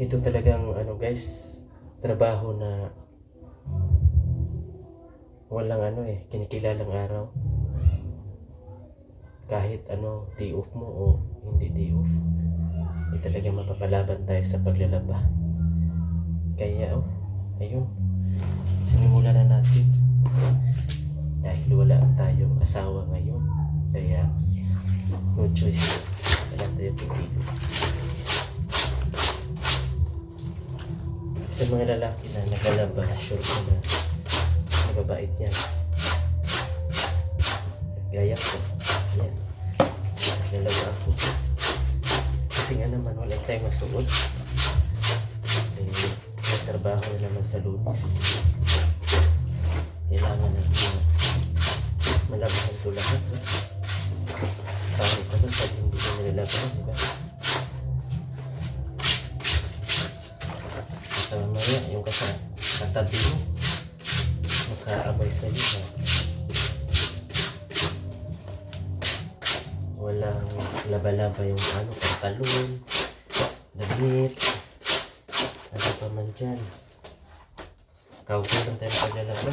ito talagang ano guys, trabaho na walang ano eh, kinikilalang araw. Kahit ano, day off mo o hindi day off. Hindi talaga mapapalaban tayo sa paglalaba. Kaya oh, ayun. Sinimulan na natin. Dahil wala tayong asawa ngayon. Kaya no choice. Wala tayong pipilis. Sa mga lalaki na naglalaba, sure ko na mababait yan. Gaya ko. Yan. Naglalaba ako. Kasi nga naman, wala tayong masuot. Eh, trabaho na naman sa lunis. Kailangan natin malabahan ito lahat. No? Pangit ka doon pag hindi mo nilalabahan, di? Katabi mo, makaabay sa iyo. Ha? Walang laba-laba yung ano, pantalon, damit, ano pa man dyan. Kaupo lang tayo paglalaba.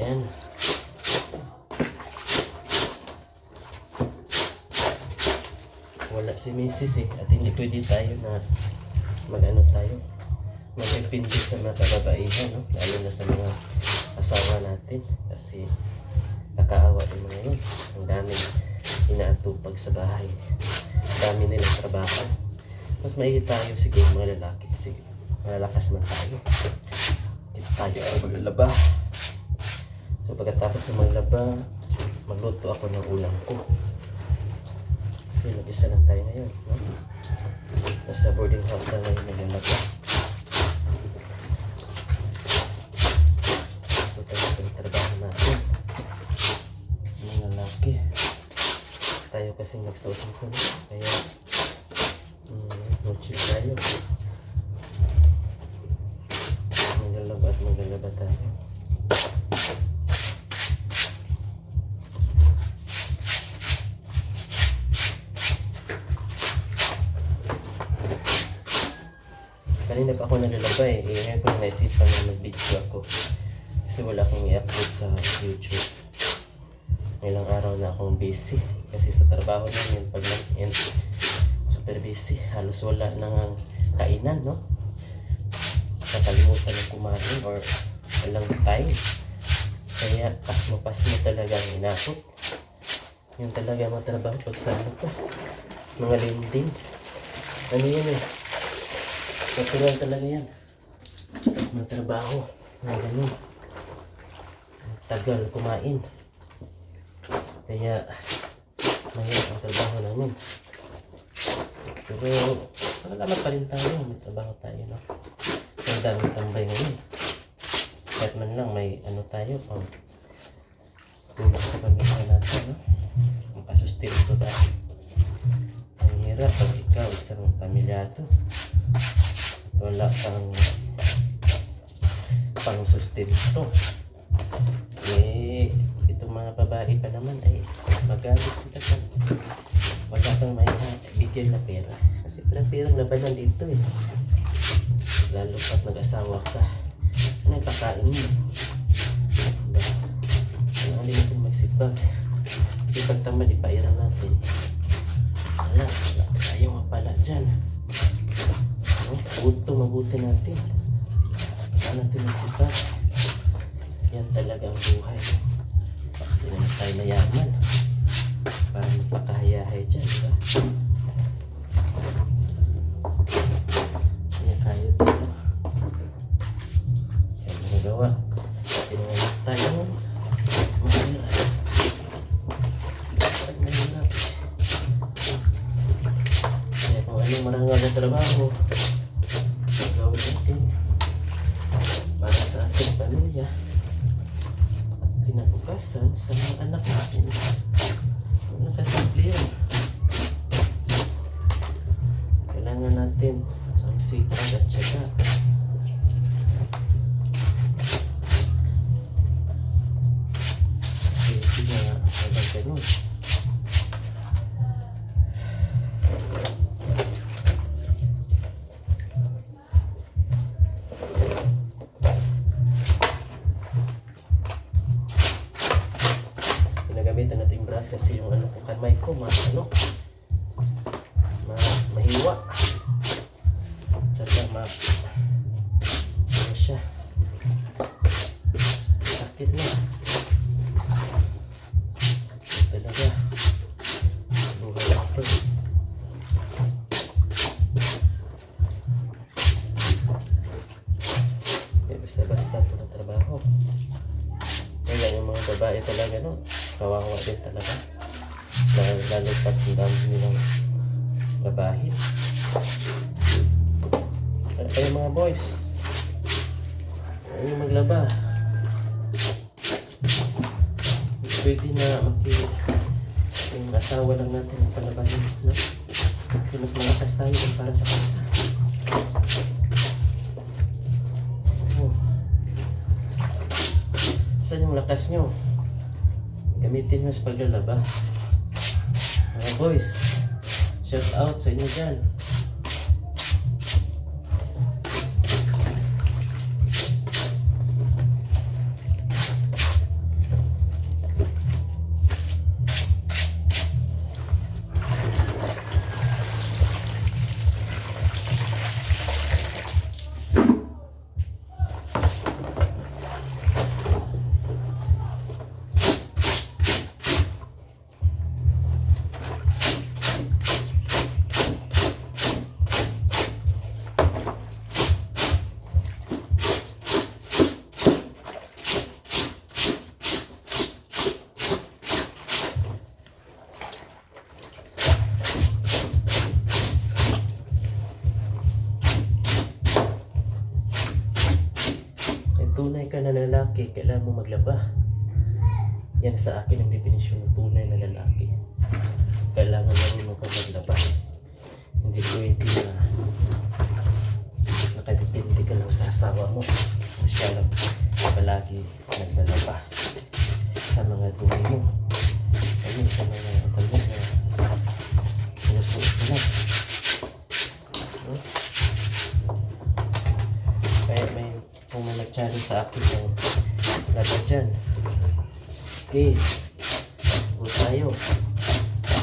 Yan. Wala si Mrs. eh. At hindi pwede tayo na mag-ano tayo. Mag-ipindi sa mga kababaihan, no? Lalo na sa mga asawa natin. Kasi nakaawa din mga yun. Ang daming inaatupag sa bahay. Ang dami nilang trabaho. Mas maigi tayo, sige, mga lalaki. Sige, malalakas man tayo. Kita tayo ay maglalaba. So pagkatapos ng maglaba, magluto ako ng ulam ko. Kasi mag-isa lang tayo ngayon. No? Nasa boarding house na ngayon naglalaba. Ito tayo yung trabaho natin. Mga lalaki. Tayo kasi nagsuot nito. Kaya, mm, no chill tayo. Maglalaba at maglalaba tayo. Pa ako nalalaba eh. eh ngayon ko na naisipan na mag-video ako. Kasi wala akong i-upload sa YouTube. Ilang araw na akong busy. Kasi sa trabaho namin, pag nag-end, super busy. Halos wala nang kainan, no? Nakalimutan ng kumain or walang time. Kaya pasmo-pasmo talaga ang inakot. Yun talaga ang trabaho pag sa to. Mga linding. Ano yun eh? Natural talaga yan. Mga trabaho. Mga ganun. Tagal kumain. Kaya, mahirap ang trabaho namin. Pero, salamat pa rin tayo. May trabaho tayo, no? Ang daming tambay ngayon. Kahit man lang may ano tayo, pang tulong sa pamilya natin, no? Ang pasustinto tayo. Ang hirap pag ikaw isang pamilyado wala kang pang sustento. Eh, itong mga babae pa naman ay magalit sila sa wala kang may bigyan na pera. Kasi pera perang labanan dito eh. Lalo pat nag-asawa ka. Ano yung pakain mo? Diba? Alin natin magsipag. Kasi pag tamad, ipairan natin. Wala, wala tayong mapala dyan. Mabuto, mabuti natin. Saan natin masipag? Yan talaga ang buhay. Hindi naman tayo mayaman. Para magpakahayahay dyan, di kinabukasan sa mga anak natin. Nakasimple yan. kasi yung ano ko kamay ko maano babae. Kaya kayo mga boys, ayaw maglaba. Pwede na maki yung asawa lang natin ang palabahin, no? Kasi mas malakas tayo para sa kasa. Oh. Saan yung lakas nyo? Gamitin nyo sa paglalaba. Mga boys, shout out sa inyo dyan. Lalaki, kailangan mo maglaba. Yan sa akin ang definisyon ng tunay na lalaki. Kailangan marunong ka maglaba. Hindi pwede na nakadepende ka lang sa asawa mo. Siya lang palagi naglalaba sa mga dumi mo. Ayun sa mga talong na sinusuot ko lang. Hmm? Kaya may nag-challenge sa akin ng laba dyan. Okay. Go tayo.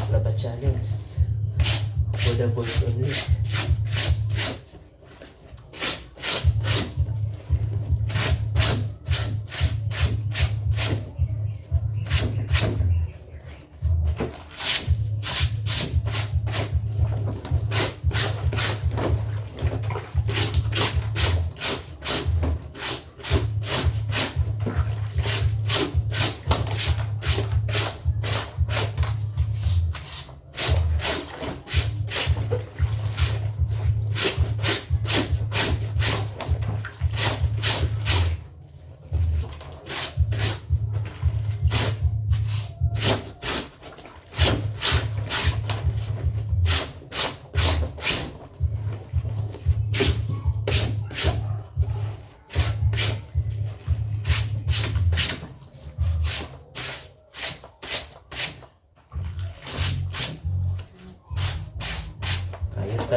Laba challenge. For the boys only.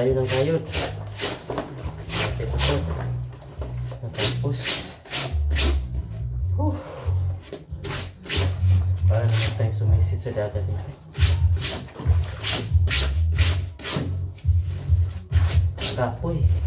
Tayo ng kayod. Natin ito. Natapos. Whew. Para naman tayong sumisid sa dagat nito. Kapoy. Kapoy.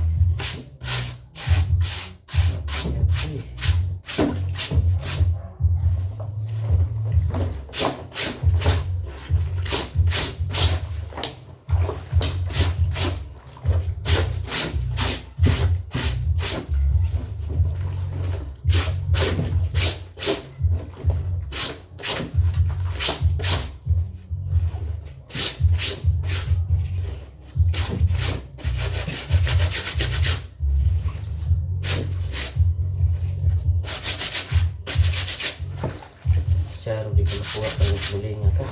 Charo, di ko nakuha pa ng tulinga ka.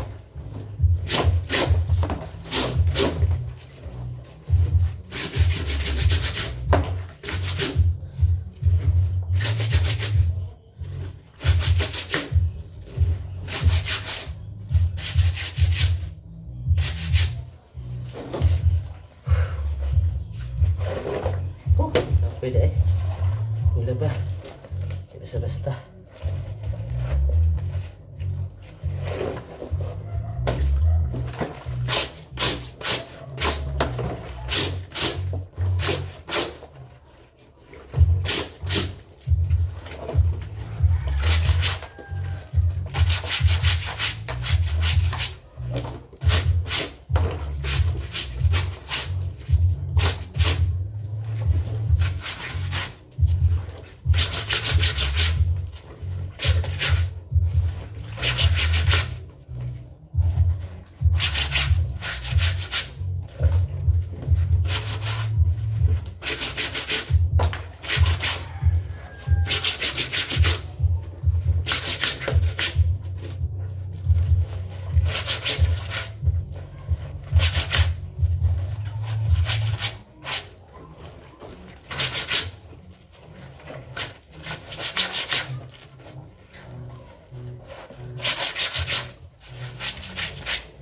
Oh, pwede eh. Wala ba? Basta-basta.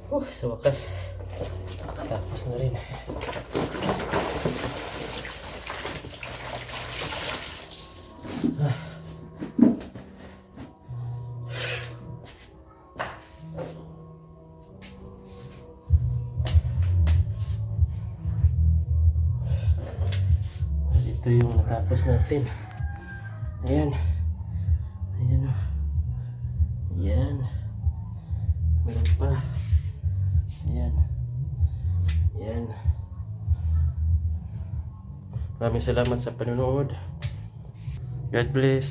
Uh, sa wakas. Tapos na rin. Ito yung natapos natin. Ayan. Ayan Maraming salamat sa panonood. God bless.